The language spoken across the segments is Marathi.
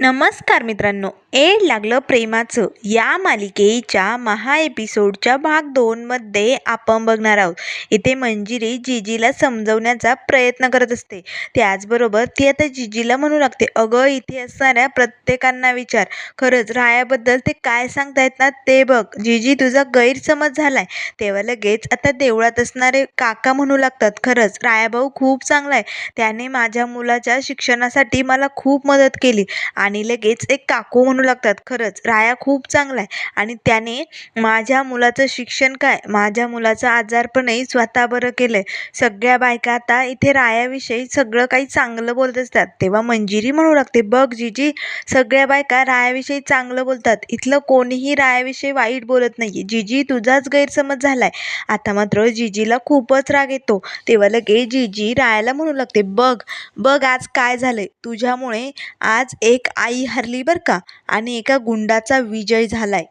नमस्कार मित्रांनो एड लागलं प्रेमाचं. या मालिकेच्या महा एपिसोडच्या भाग दोनमध्ये आपण बघणार आहोत. इथे मंजिरी जिजीला समजवण्याचा प्रयत्न करत असते. त्याचबरोबर ती आता जिजीला म्हणू लागते अगं इथे असणाऱ्या प्रत्येकांना विचार. खरंच रायाबद्दल ते काय सांगतायत ना ते बघ. जिजी तुझा गैरसमज झालाय. तेव्हा लगेच आता देवळात असणारे काका म्हणू लागतात खरंच रायाभाऊ खूप चांगला आहे. त्याने माझ्या मुलाच्या शिक्षणासाठी मला खूप मदत केली आणि आणि लगेच एक काकू म्हणू लागतात खरंच राया खूप चांगला आहे. आणि त्याने माझ्या मुलाचं शिक्षण काय माझ्या मुलाचं आजारपणही स्वतः बरं केलं आहे सगळ्या बायका आता इथे रायाविषयी सगळं काही चांगलं बोलत असतात. तेव्हा मंजिरी म्हणू लागते बघ जीजी सगळ्या बायका रायाविषयी चांगलं बोलतात. इथलं कोणीही रायाविषयी वाईट बोलत नाही जीजी तुझाच गैरसमज झाला आहे आता मात्र जीजीला खूपच राग येतो. तेव्हा लगे जीजी रायाला म्हणू लागते बघ बघ आज काय झालंय. तुझ्यामुळे आज एक आई हरली बरं का? आणि एका गुंडाचा विजय झालाय.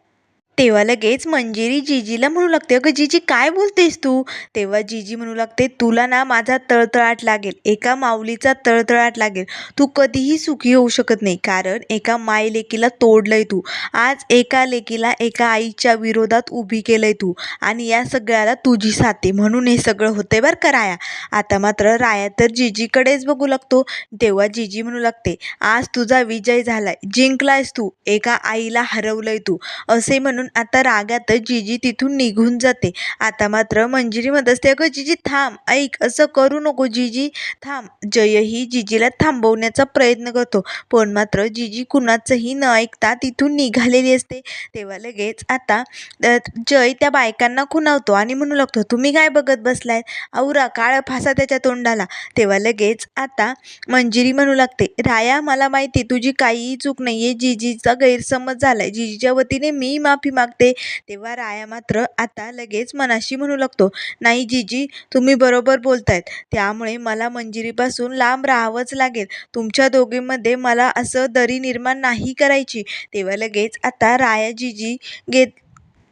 तेव्हा लगेच मंजिरी जीजीला म्हणू लागते अगं जीजी काय बोलतेस तू? तेव्हा जीजी म्हणू लागते तुला ना माझा तळतळाट लागेल एका माऊलीचा तळतळाट लागेल. तू कधीही सुखी होऊ शकत नाही कारण एका माय लेकीला तोडलंय तू. आज एका लेकीला एका आईच्या विरोधात उभी केलंय तू आणि या सगळ्याला तुझी साथ आहे म्हणून हे सगळं होतंय बरं का राया? आता मात्र राया तर जिजीकडेच बघू लागतो. तेव्हा जीजी म्हणू लागते आज तुझा विजय झालाय जिंकलायस तू एका आईला हरवलंय तू. असे म्हणून आता रागातच जिजी तिथून निघून जाते. आता मात्र मंजिरी म्हणत असते अगं जिजी थांब ऐक असं करू नको जिजी थांब. जयही जिजीला थांबवण्याचा प्रयत्न करतो पण मात्र जिजी कुणाचंही न ऐकता तिथून निघालेली असते. तेव्हा लगेच आता जय त्या बायकांना खुणावतो आणि म्हणू लागतो तुम्ही काय बघत बसलाय? औरा काळ फासा त्याच्या तोंडाला. तेव्हा लगेच आता मंजिरी म्हणू लागते राया मला माहिती तुझी काहीही चूक नाही आहे जिजीचा गैरसमज झालाय. जिजीच्या वतीने मी माफी मागते तेव्हा राया मात्र आता लगेच मनाशी म्हणू लागतो नाही जीजी तुम्ही बरोबर बोलतायत. त्यामुळे मला मंजिरीपासून लांब राहावंच लागेल. तुमच्या दोघींमध्ये मला असं दरी निर्माण नाही करायची. तेव्हा लगेच आता राया जीजी घेत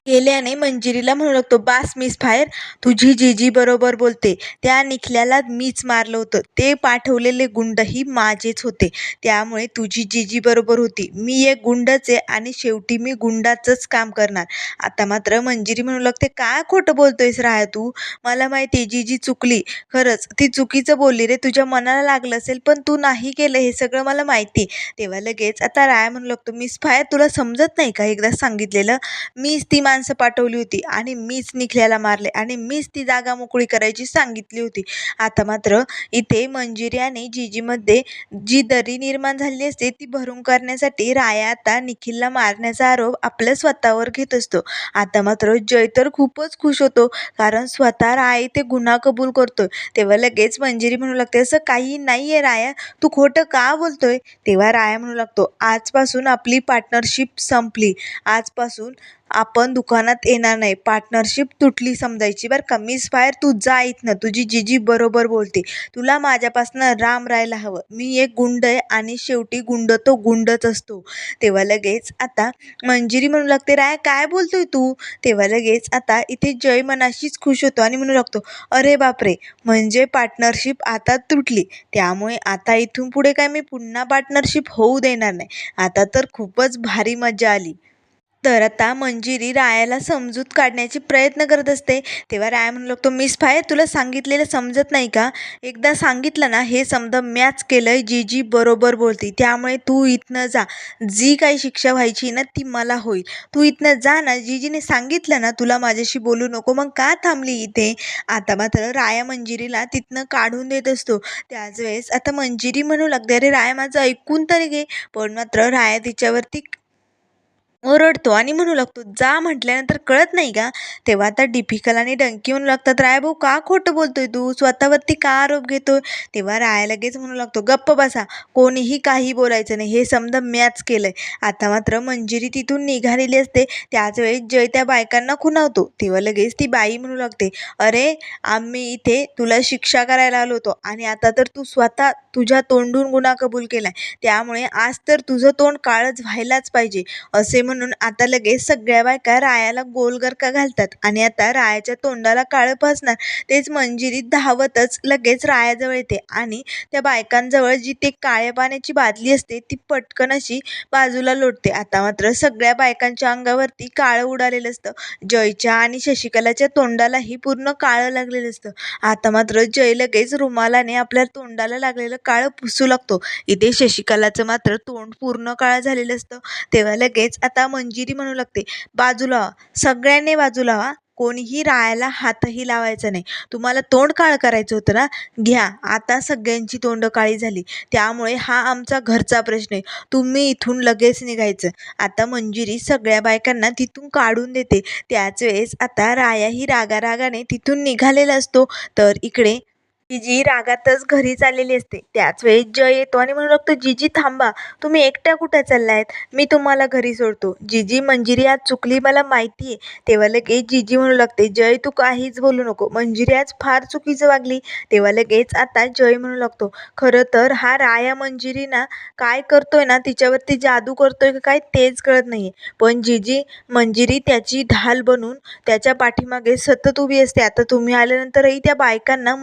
गेल्याने मंजिरीला म्हणू लागतो बास मिस फायर तुझी जीजी बरोबर बोलते. त्या निखल्याला मीच मारलं होतं. ते पाठवलेले गुंडही माझेच होते. त्यामुळे तुझी जीजी बरोबर होती. मी एक गुंडच आहे आणि शेवटी मी गुंडाचंच काम करणार. आता मात्र मंजिरी म्हणू लागते काय खोटं बोलतोयस राहा तू? मला माहिती आहे जीजी चुकली. खरंच ती चुकीचं बोलली रे. तुझ्या मनाला लागलं असेल पण तू नाही केलं हे सगळं मला माहिती आहे. तेव्हा लगेच आता राय म्हणू लागतो मिस फायर तुला समजत नाही का एकदा सांगितलेलं? मीच ती माणसं पाठवली होती आणि मीच निखल्याला मारले आणि मीच ती जागा मोकळी करायची सांगितली होती. आता मात्र इथे मंजिरी आणि जीजीमध्ये जी दरी निर्माण झालेली असते ती भरून करण्यासाठी राया आता निखिलला मारण्याचा आरोप आपल्या स्वतःवर घेत असतो. आता मात्र जय तर खूपच खुश होतो कारण स्वतः राय ते गुन्हा कबूल करतोय. तेव्हा लगेच मंजिरी म्हणू लागते असं काही नाही आहे राया तू खोटं का बोलतोय? तेव्हा राया म्हणू लागतो आजपासून आपली पार्टनरशिप संपली. आजपासून आपण दुकानात येणार नाही. पार्टनरशिप तुटली समजायची बरं का. मीच फायर तू जा इथनं. तुझी जिजी बरोबर बोलते. तुला माझ्यापासनं राम राहायला हवं. मी एक गुंड आहे आणि शेवटी गुंड तो गुंडच असतो. तेव्हा लगेच आता मंजिरी म्हणू लागते राय काय बोलतोय तू? तेव्हा लगेच आता इथे जय मनाशीच खुश होतो आणि म्हणू लागतो अरे बापरे म्हणजे पार्टनरशिप आता तुटली. त्यामुळे आता इथून पुढे काय मी पुन्हा पार्टनरशिप होऊ देणार नाही. आता तर खूपच भारी मजा आली. तर आता मंजिरी रायाला समजूत काढण्याचे प्रयत्न करत असते. तेव्हा राया म्हणू लागतो मिस फाय तुला सांगितलेलं समजत नाही का? एकदा सांगितलं ना हे समजा मॅच केलंय जी जी बरोबर बोलते. त्यामुळे तू इथनं जा. जी काही शिक्षा व्हायची ना ती मला होईल. तू इथनं जा ना जीजीने सांगितलं ना तुला माझ्याशी बोलू नको. मग का थांबली इथे? आता मात्र राया मंजिरीला तिथनं काढून देत असतो. त्याच वेळेस आता मंजिरी म्हणू लागते अरे राया माझं ऐकून तरी घे. पण मात्र राया तिच्यावरती ओरडतो आणि म्हणू लागतो जा म्हटल्यानंतर कळत नाही का? तेव्हा आता डिफिकल आणि डंकी म्हणू लागतात राया भाऊ का खोटं बोलतोय तू? स्वतःवरती का आरोप घेतोय? तेव्हा राया लगेच म्हणू लागतो गप्प बसा कोणीही काही बोलायचं नाही हे समजा मॅच केलंय. आता मात्र मंजिरी तिथून निघालेली असते त्याच वेळेस जय त्या बायकांना खुणावतो. तेव्हा लगेच ती बाई म्हणू लागते अरे आम्ही इथे तुला शिक्षा करायला आलो होतो आणि आता तर तू स्वतः तुझ्या तोंडून गुन्हा कबूल केलाय. त्यामुळे आज तर तुझं तोंड काळच व्हायलाच पाहिजे. असे म्हणून म्हणून आता लगेच सगळ्या बायका रायाला गोल गरका घालतात. आणि आता रायाच्या तोंडाला काळं फासणार तेच मंजिरी धावतच लगेच रायाजवळ येते. आणि त्या बायकांजवळ जी ते काळ्या पाण्याची बादली असते ती पटकन अशी बाजूला लोटते. आता मात्र सगळ्या बायकांच्या अंगावरती काळं उडालेलं असतं. जयच्या आणि शशिकलाच्या तोंडालाही पूर्ण काळं लागलेलं असतं. आता मात्र जय लगेच रुमालाने आपल्या तोंडाला लागलेलं काळं पुसू लागतो. इथे शशिकलाचं मात्र तोंड पूर्ण काळं झालेलं असतं. तेव्हा लगेच आता मंजिरी म्हणू लागते. बाजूला व्हा सगळ्यांनी बाजूला व्हा कोणीही रायाला हातही लावायचा नाही. तुम्हाला तोंड काळं करायचं होतं ना? घ्या. आता सगळ्यांची तोंड काळी झाली. त्यामुळे हा आमचा घरचा प्रश्न आहे. तुम्ही इथून लगेच निघायचं. आता मंजिरी सगळ्या बायकांना तिथून काढून देते. त्याच वेळेस आता रायाही रागारागाने तिथून निघालेला असतो. तर इकडे जिजी रागातच घरी चाललेली असते त्याच वेळी जय येतो आणि म्हणू लागतो जिजी थांबा तुम्ही एकट्या कुठे चाललायत? मी तुम्हाला घरी सोडतो. जिजी मंजिरी आज चुकली मला माहिती आहे तेव्हा लगेच जिजी म्हणू लागते जय तू काहीच बोलू नको. मंजिरी आज फार चुकीचं वागली. तेव्हा लगेच आता जय म्हणू लागतो खरं तर हा राया मंजिरी ना काय करतोय ना तिच्यावरती जादू करतोय का काय तेच कळत नाही पण जिजी मंजिरी त्याची ढाल बनून त्याच्या पाठीमागे सतत उभी असते. आता तुम्ही आल्यानंतरही त्या बायकांना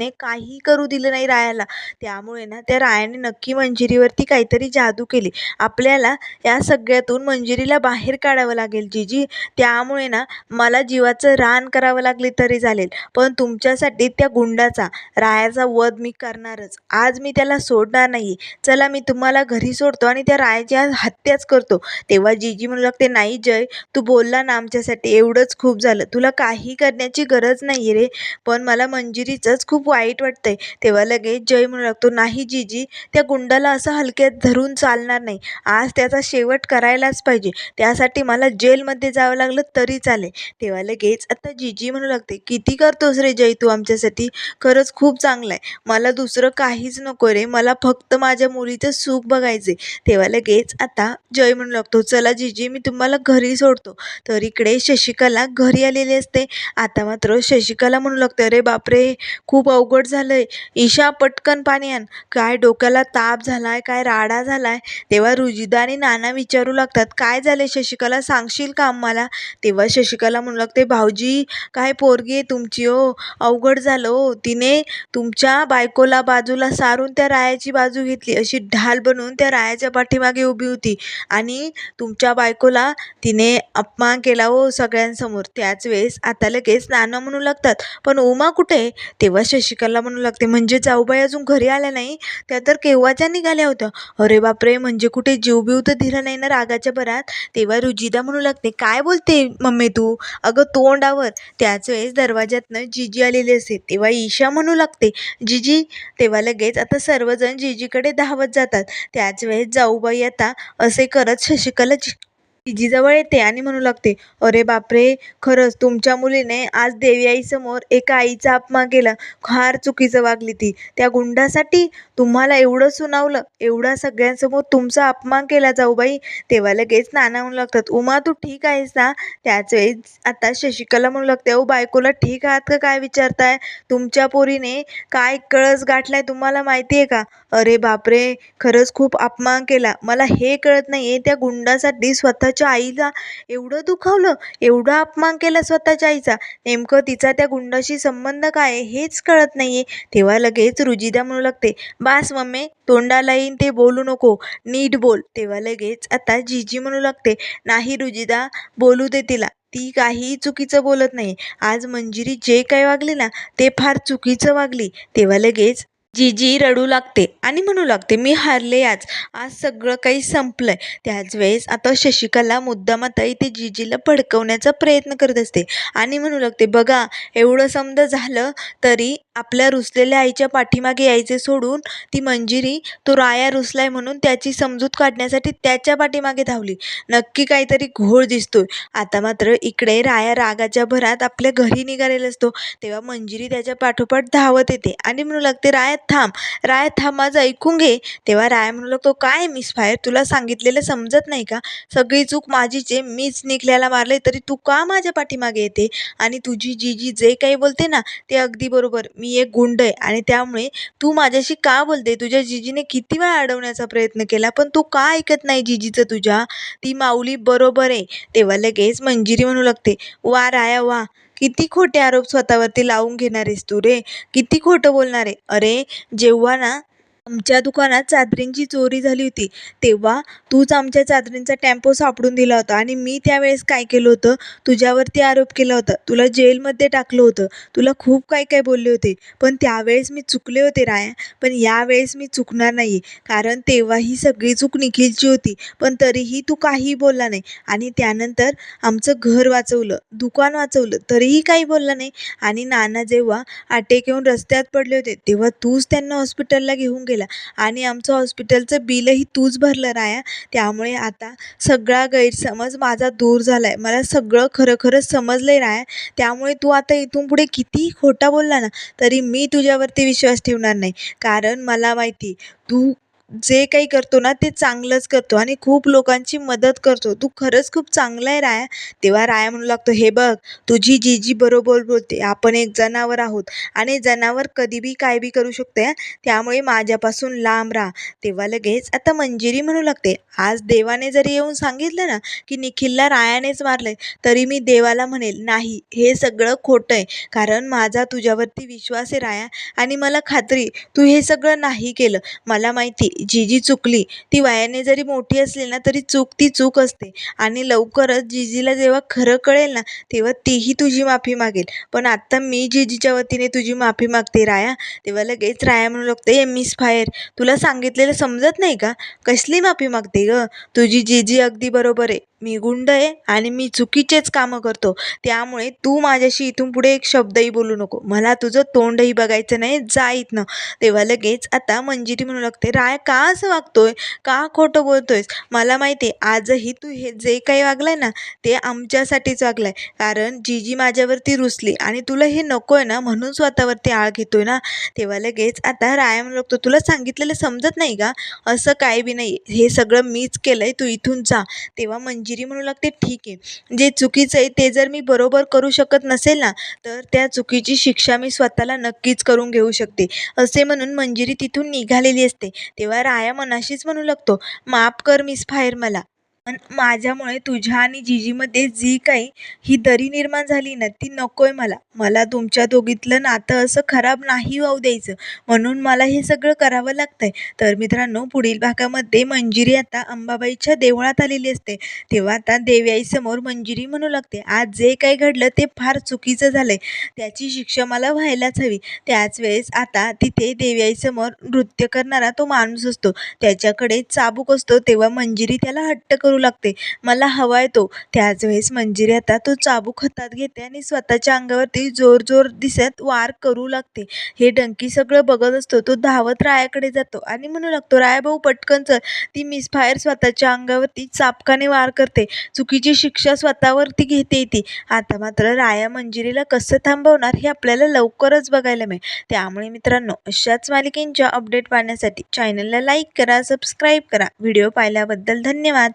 मंजिरीने काही करू दिलं नाही रायाला. त्यामुळे ना त्या रायाने नक्की मंजिरीवरती काहीतरी जादू केली. आपल्याला या सगळ्यातून मंजिरीला बाहेर काढावं लागेल जिजी. त्यामुळे ना मला जीवाचं रान करावं लागले तरी चालेल. पण तुमच्यासाठी त्या गुंडाचा रायाचा वध मी करणारच. आज मी त्याला सोडणार नाही चला मी तुम्हाला घरी सोडतो आणि त्या रायाची आज हत्याच करतो. तेव्हा जीजी म्हणू लागते नाही जय तू बोलला ना आमच्यासाठी. एवढंच खूप झालं. तुला काही करण्याची गरज नाही रे. पण मला मंजिरीचंच खूप वाईट वाटतंय. तेव्हा लगेच जय म्हणू लागतो नाही जिजी त्या गुंडाला असं हलक्यात धरून चालणार नाही. आज त्याचा शेवट करायलाच पाहिजे. त्यासाठी मला जेलमध्ये जावं लागलं तरी चालेल. तेव्हा लगेच आता जिजी म्हणू लागते किती करतोस रे जय तू आमच्यासाठी? खरंच खूप चांगलं आहे. मला दुसरं काहीच नको रे. मला फक्त माझ्या मुलीचं सुख बघायचे तेव्हा लगेच आता जय म्हणू लागतो चला जिजी मी तुम्हाला घरी सोडतो. तर इकडे शशिकला घरी आलेली असते. आता मात्र शशिकला म्हणू लागते अरे बापरे खूप अवघड झालं आहे ईशा पटकन पाणी आण. काय डोक्याला ताप झाला आहे काय राडा झाला आहे तेव्हा रुजिदा आणि नाना विचारू लागतात काय झाले शशिकला? सांगशील का आम्हाला? तेव्हा शशिकला म्हणू लागते भाऊजी काय पोरगी आहे तुमची हो? अवघड झालं हो. तिने तुमच्या बायकोला बाजूला सारून त्या रायाची बाजू घेतली. अशी ढाल बनवून त्या रायाच्या पाठीमागे उभी होती आणि तुमच्या बायकोला तिने अपमान केला हो सगळ्यांसमोर. त्याच वेळेस आता लगेच नाना म्हणू लागतात पण उमा कुठे आहे? तेव्हा शशिकला म्हणू लागते. म्हणजे जाऊबाई अजून घरी आल्या नाही त्या तर केव्हाच्या निघाल्या होत्या? अरे बापरे म्हणजे कुठे जीव बीव तर दिला नाही ना रागाच्या भरात? तेव्हा रुजिदा म्हणू लागते काय बोलते मम्मी तू? अगं तोंडावर. त्याच वेळेस दरवाज्यातनं जिजी आलेली असते. तेव्हा ईशा म्हणू लागते जिजी तेव्हा लगेच आता सर्वजण जिजीकडे धावत जातात. त्याच वेळेस जाऊबाई आता असे करत शशिकला जि येते आणि म्हणू लागते अरे बापरे खरंच तुमच्या मुलीने आज देवी आईसमोर एका आईचा अपमान केला. फार चुकीचं वागली ती. त्या गुंडासाठी तुम्हाला एवढं सुनावलं एवढा सगळ्यांसमोर तुमचा अपमान केला जाऊबाई तेव्हा लगेच नाना म्हणू लागतात उमा तू ठीक आहेस ना? त्याच वेळेस आता शशिकला म्हणू लागते अहो बायकोला ठीक आहात का? काय विचारताय? तुमच्या पोरीने काय कळस गाठलाय तुम्हाला माहिती आहे का? अरे बापरे खरंच खूप अपमान केला. मला हे कळत नाही आहे त्या गुंडासाठी स्वतः स्वतःच्या आईला एवढं दुखावलं एवढा अपमान केला स्वतःच्या आईचा. नेमकं तिचा त्या गुंडाशी संबंध काय हेच कळत नाही आहे तेव्हा लगेच रुजिदा म्हणू लागते बास मम्मी तोंडाला येईन ते बोलू नको नीट बोल. तेव्हा लगेच आता जीजी म्हणू लागते नाही रुजिदा बोलू दे तिला. ती काहीही चुकीचं बोलत नाही. आज मंजिरी जे काही वागली ना ते फार चुकीचं वागली. तेव्हा लगेच जीजी रडू लागते आणि म्हणू लागते मी हारले आज. आज सगळं काही संपलंय. त्याच वेळेस आता शशिकला मुद्दाम आता इथे जिजीला भडकवण्याचा प्रयत्न करत असते आणि म्हणू लागते बघा एवढं समजा झालं तरी आपल्या रुसलेल्या आईच्या पाठीमागे यायचे सोडून ती मंजिरी तो राया रुसलाय म्हणून त्याची समजूत काढण्यासाठी त्याच्या पाठीमागे धावली. नक्की काहीतरी घोळ दिसतोय. आता मात्र इकडे राया रागाच्या भरात आपल्या घरी निघालेला असतो. तेव्हा मंजिरी त्याच्या पाठोपाठ धावत येते आणि म्हणू लागते राया थांब. राया थांब माझं ऐकून घे. तेव्हा राया म्हणू लागतो काय मिस फायर तुला सांगितलेलं समजत नाही का? सगळी चूक माझीच आहे. मीच निघल्याला मारले तरी तू का माझ्या पाठीमागे येते? आणि तुझी जीजी जे काही बोलते ना ते अगदी बरोबर. मी एक गुंड आहे. आणि त्यामुळे तू माझ्याशी का बोलते? तुझ्या जिजीने किती वेळा अडवण्याचा प्रयत्न केला पण तू का ऐकत नाही जिजीचं तुझ्या? ती माऊली बरोबर आहे. तेव्हा लगेच मंजिरी म्हणू लागते वा राया वा. किती खोटे आरोप स्वतःवरती लावून घेणार आहेस तू रे? किती खोटं बोलणार? आहे अरे जेव्हा ना आमच्या दुकानात चादरींची चोरी झाली होती. तेव्हा तूच आमच्या चादरींचा टेम्पो सापडून दिला होता आणि मी त्यावेळेस काय केलं होतं? तुझ्यावरती आरोप केला होता. तुला जेलमध्ये टाकलं होतं. तुला खूप काय काय बोलले होते. पण त्यावेळेस मी चुकले होते राया. पण यावेळेस मी चुकणार नाही. कारण तेव्हा ही सगळी चूक निखिलची होती. पण तरीही तू काहीही बोलला नाही. आणि त्यानंतर आमचं घर वाचवलं दुकान वाचवलं. तरीही काही बोलला नाही. आणि नाना जेव्हा अटॅक येऊन रस्त्यात पडले होते तेव्हा तूच त्यांना हॉस्पिटलला घेऊन गेला. आणि आमचं हॉस्पिटलचं बिलही तूच भरलं राया. त्यामुळे आता सगळा गैरसमज माझा दूर झाला आहे मला सगळं खरं खरं समजलं आहे राया. त्यामुळे तू आता इथून पुढे कितीही खोटा बोलला ना तरी मी तुझ्यावरती विश्वास ठेवणार नाही. कारण मला माहिती तू जे काही करतो ना ते चांगलंच करतो आणि खूप लोकांची मदत करतो. तू खरंच खूप चांगला आहे राया. तेव्हा राया म्हणू लागतो हे बघ तुझी जीजी बरोबर बोलते. आपण एक जनावर आहोत आणि जनावर कधी बी काय बी करू शकते त्यामुळे माझ्यापासून लांब राहा. तेव्हा लगेच आता मंजिरी म्हणू लागते. आज देवाने जरी येऊन सांगितलं ना की निखिलला रायानेच मारलंय तरी मी देवाला म्हणेल नाही हे सगळं खोटं आहे. कारण माझा तुझ्यावरती विश्वास आहे राया आणि मला खात्री. तू हे सगळं नाही केलं. मला माहिती जी जी चुकली ती वयाने जरी मोठी असली ना तरी चूक ती चूक असते. आणि लवकरच जिजीला जेव्हा खरं कळेल ना तेव्हा तीही तुझी माफी मागेल. पण आत्ता मी जिजीच्या वतीने तुझी माफी मागते राया. तेव्हा लगेच राया म्हणू लागते ए मिस फायर तुला सांगितलेलं समजत नाही का? कसली माफी मागते ग? तुझी जीजी अगदी बरोबर आहे. मी गुंड आहे आणि मी चुकीचेच कामं करतो. त्यामुळे तू माझ्याशी इथून पुढे एक शब्दही बोलू नको. मला तुझं तोंडही बघायचं नाही. जा इथनं. तेव्हा लगेच आता मंजिरी म्हणू लागते राय का असं वागतोय? का खोटं बोलतोयस? मला माहिती आहे आजही तू हे जे काही वागलाय ना ते आमच्यासाठीच वागलाय. कारण जीजी माझ्यावरती रुसली आणि तुला हे नको आहे ना म्हणून स्वतःवरती आळ घेतोय ना? तेव्हा लगेच आता राय म्हणू लागतो तुला सांगितलेलं समजत नाही का? असं काय बी नाही. हे सगळं मीच केलं आहे तू इथून जा. तेव्हा मंजिरी जिरी म्हणू लागते ठीक आहे. जे चुकीचं आहे ते जर मी बरोबर करू शकत नसेल ना तर त्या चुकीची शिक्षा मी स्वतःला नक्कीच करून घेऊ शकते. असे म्हणून मंजिरी तिथून निघालेली असते. तेव्हा राया मनाशीच म्हणू लागतो माफ कर मिस फायर मला. पण माझ्यामुळे तुझ्या आणि जिजीमध्ये जी काही ही दरी निर्माण झाली ना ती नको आहे मला. मला तुमच्या दोघीतलं नातं असं खराब नाही होऊ द्यायचं. म्हणून मला हे सगळं करावं लागतं आहे तर मित्रांनो पुढील भागामध्ये मंजिरी आता अंबाबाईच्या देवळात आलेली असते. तेव्हा आता देव्याईसमोर मंजिरी म्हणू लागते. आज जे काही घडलं ते फार चुकीचं झालं आहे त्याची शिक्षा मला व्हायलाच हवी. त्याच वेळेस आता तिथे देव्याईसमोर नृत्य करणारा तो माणूस असतो. त्याच्याकडे चाबूक असतो. तेव्हा मंजिरी त्याला हट्ट करू करू लागते. मला हवा आहे तो. त्याच वेळेस मंजिरी आता तो चाबूक हातात घेते आणि स्वतःच्या अंगावरती जोर जोर दिसत वार करू लागते. हे डंकी सगळं बघत असतो. तो धावत रायाकडे जातो आणि म्हणू लागतो राया भाऊ पटकन चल. ती मिसफायर स्वतःच्या अंगावरती चापकाने वार करते. चुकीची शिक्षा स्वतःवरती घेते ती. आता मात्र राया मंजिरीला कसं थांबवणार हे आपल्याला लवकरच बघायला मिळेल. त्यामुळे मित्रांनो अशाच मालिकेंच्या अपडेट पाहण्यासाठी चॅनलला लाईक करा सबस्क्राईब करा. व्हिडिओ पाहिल्याबद्दल धन्यवाद.